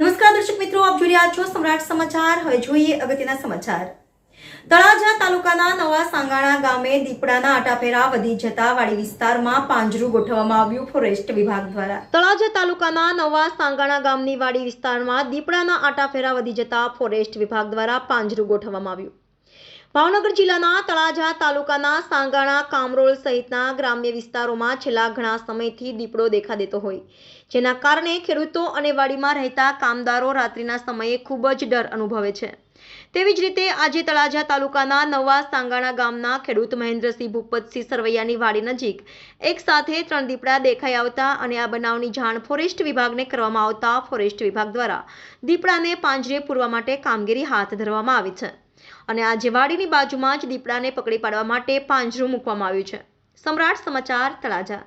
નમસ્કાર દર્શક મિત્રો, આપ જોઈ રહ્યા છો સમ્રાટ સમાચાર. હવે જોઈએ અગત્યના સમાચાર. તળાજા તાલુકાના નવા સાંગાણા ગામે દીપડાના આટાફેરા વધી જતા વાડી વિસ્તારમાં પાંજરું ગોઠવવામાં આવ્યું ફોરેસ્ટ વિભાગ દ્વારા. તળાજા તાલુકાના નવા સાંગાણા ગામની વાડી વિસ્તારમાં દીપડાના આટાફેરા વધી જતા ફોરેસ્ટ વિભાગ દ્વારા પાંજરું ગોઠવવામાં આવ્યું. ભાવનગર જિલ્લાના તળાજા તાલુકાના સાંગાણા કામરોલ સહિતના ગ્રામ્ય વિસ્તારોમાં છેલ્લા ઘણા સમયથી દીપડો દેખા દેતો હોય. જેના કારણે ખેડૂતો અને વાડીમાં રહેતા કામદારો રાત્રિના સમયે ખૂબ જ ડર અનુભવે છે. તેવી જ રીતે આજે તળાજા તાલુકાના નવા સાંગાણા ગામના ખેડૂત મહેન્દ્રસિંહ ભૂપતસિંહ સરવૈયાની વાડી નજીક એક સાથે ત્રણ દીપડા દેખાઈ આવતા અને આ બનાવની જાણ ફોરેસ્ટ વિભાગને કરવામાં આવતા ફોરેસ્ટ વિભાગ દ્વારા દીપડાને પાંજરે પૂરવા માટે કામગીરી હાથ ધરવામાં આવી છે. અને આજે વાડીની બાજુમાં જ દીપડાને પકડી પાડવા માટે પાંજરું મૂકવામાં આવ્યું છે. સમ્રાટ સમાચાર તળાજા.